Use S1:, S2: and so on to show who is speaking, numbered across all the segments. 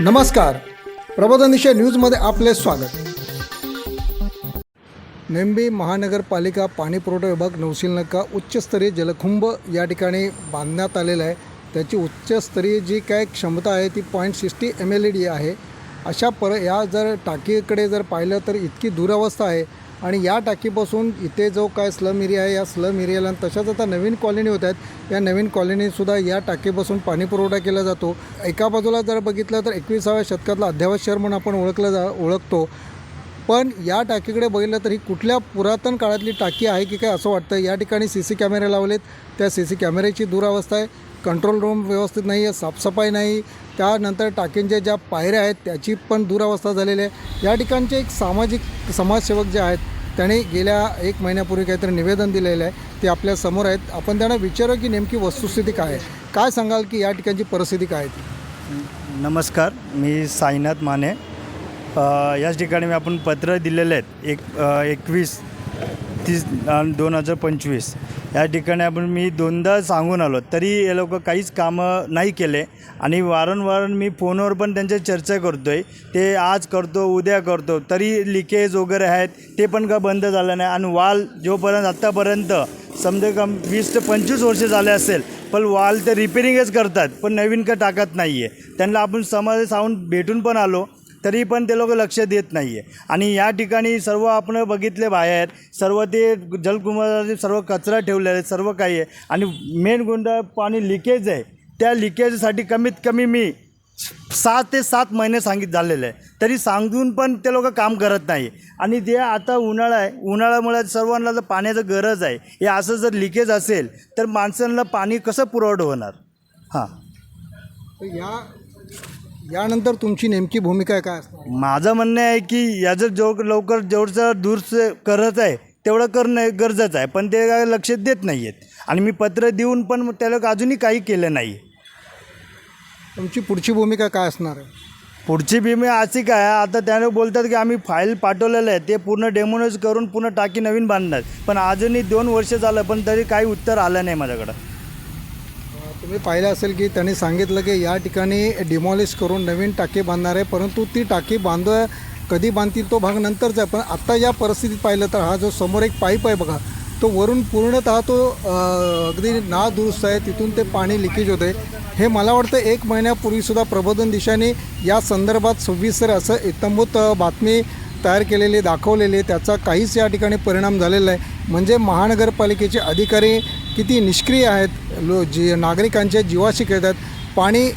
S1: नमस्कार. प्रबोधनिशा न्यूजमध्ये आपले स्वागत. नेंबी महानगरपालिका पाणीपुरवठा विभाग नौशील नका उच्चस्तरीय जलकुंभ या ठिकाणी बांधण्यात आलेलं आहे. त्याची उच्चस्तरीय जी काय क्षमता आहे ती point sixty M L E D आहे. अशा पर या जर टाकीकडे जर पाहिलं तर इतकी दुरावस्था आहे. आणि या टाकीपासून इथे जो काय स्लम एरिया आहे या स्लम एरियाला आणि तशाच आता नवीन कॉलनी होत आहेत. या नवीन कॉलनीसुद्धा या टाकीपासून पाणी पुरवठा केला जातो. एका बाजूला जर बघितलं तर एकविसाव्या शतकातला अध्यावत शहर म्हणून आपण ओळखलं जा ओळखतो. पण या टाकीकडे बघितलं तर ही कुठल्या पुरातन काळातली टाकी आहे की काय असं वाटतं या ठिकाणी सी सी कॅमेरे लावलेत. त्या सी सी कॅमेऱ्याची दुरावस्था आहे. कंट्रोल रूम व्यवस्थित नाही आहे. साफसफाई नाही. त्यानंतर टाकींच्या ज्या पायऱ्या आहेत त्याची पण दुरावस्था झालेली आहे. या ठिकाणचे एक सामाजिक समाजसेवक जे आहेत त्याने गेल्या एक महिन्यापूर्वी काहीतरी निवेदन दिलेलं आहे. ते आपल्यासमोर आहेत. आपण त्यांना विचारू की नेमकी वस्तुस्थिती काय आहे? काय सांगाल की या ठिकाणची परिस्थिती काय आहे ती?
S2: नमस्कार. मी साईनाथ माने. याच ठिकाणी मी आपण पत्र दिलेले आहेत. एक एकवीस तीस दोन हजार पंचवीस. या ठिकाणी आपण मी दोनदा सांगून आलो तरी हे लोक काहीच कामं नाही केले. आणि वारंवार मी फोनवर पण त्यांच्या चर्चा करतो आहे ते आज करतो उद्या करतो तरी लिकेज वगैरे आहेत ते पण का बंद झालं नाही. आणि वाल जोपर्यंत आत्तापर्यंत समजा का वीस ते पंचवीस वर्ष झाले असेल पण वाल ते रिपेरिंगच करतात पण नवीन का टाकत नाही आहे त्यांना आपण समाज सांगून भेटून पण आलो. तरी पण ते लोक लक्ष देत नाही आहे आणि या ठिकाणी सर्व आपण बघितले बाहेर सर्व ते जलकुंभाचे सर्व कचरा ठेवलेला आहे सर्व काही आहे. आणि मेन गोंड पाणी लिकेज आहे. त्या लिकेजसाठी कमीत कमी मी सहा ते सात महिने सांगित झालेले आहे. तरी सांगून पण ते लोक काम करत नाही आणि ते आता उन्हाळा आहे उन्हाळ्यामुळे सर्वांना जर पाण्याचं गरज आहे हे असं जर लिकेज असेल तर माणसांना पाणी कसं पुरवठं होणार? हां.
S1: या यानंतर तुमची नेमकी भूमिका काय असणार?
S2: माझं म्हणणं आहे की याचं जो लवकर जेवढं दूर करत आहे तेवढं करणं गरजेचं आहे पण ते काय लक्ष देत नाही आहेत आणि मी पत्र देऊन पण त्या लोक अजूनही काही केलं नाही.
S1: तुमची पुढची भूमिका काय असणार आहे?
S2: पुढची भीमी अशी काय आता त्याने बोलतात की आम्ही फाईल पाठवलेलं आहे ते पूर्ण डेमोनाइज करून पूर्ण टाकी नवीन बांधणार. पण अजूनही दोन वर्ष झालं पण तरी काही उत्तर आलं नाही माझ्याकडं.
S1: तुम्ही पाहिलं असेल की त्यांनी सांगितलं की या ठिकाणी डिमॉलिश करून नवीन टाकी बांधणार आहे परंतु ती टाकी बांध कधी बांधतील तो भाग नंतरचा आहे. पण आत्ता या परिस्थितीत पाहिलं तर हा जो समोर एक पाईप आहे बघा तो वरून पूर्णतः तो अगदी ना दुरुस्त आहे. तिथून ते पाणी लिकेज होते हे मला वाटतं एक महिन्यापूर्वीसुद्धा प्रबोधन दिशाने या संदर्भात सविस्तर असं इतंभूत बातमी तयार केलेले दाखवलेले त्याचा काहीच या ठिकाणी परिणाम झालेला आहे म्हणजे महानगरपालिकेचे अधिकारी किती निष्क्रिय आहेत लो जी नागरिकांच्या जीवाशी खेळतात पाणी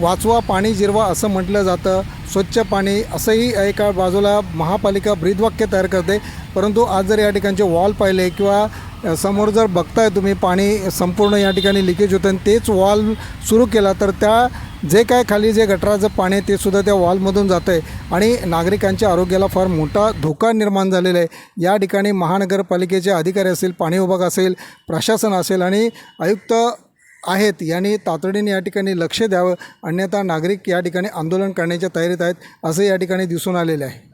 S1: वाचवा पाणी जिरवा असं म्हटलं जातं. स्वच्छ पाणी असंही एका बाजूला महापालिका ब्रीदवाक्य तयार करते. परंतु आज जर या ठिकाणचे वॉल पाहिले किंवा समोर जर बघताय तुम्ही पाणी संपूर्ण या ठिकाणी लिकेज होतं आणि तेच वॉल सुरू केला तर त्या जे काय खाली जे गटराचं पाणी आहे ते सुद्धा त्या वॉलमधून जातं आहे आणि नागरिकांच्या आरोग्याला फार मोठा धोका निर्माण झालेला आहे. या ठिकाणी महानगरपालिकेचे अधिकारी असेल पाणी विभाग असेल प्रशासन असेल आणि आयुक्त आहेत. यांनी तातडीने या ठिकाणी लक्ष द्यावं. अन्यथा नागरिक या ठिकाणी आंदोलन करण्याच्या तयारीत आहेत असं या ठिकाणी दिसून आलेलं आहे.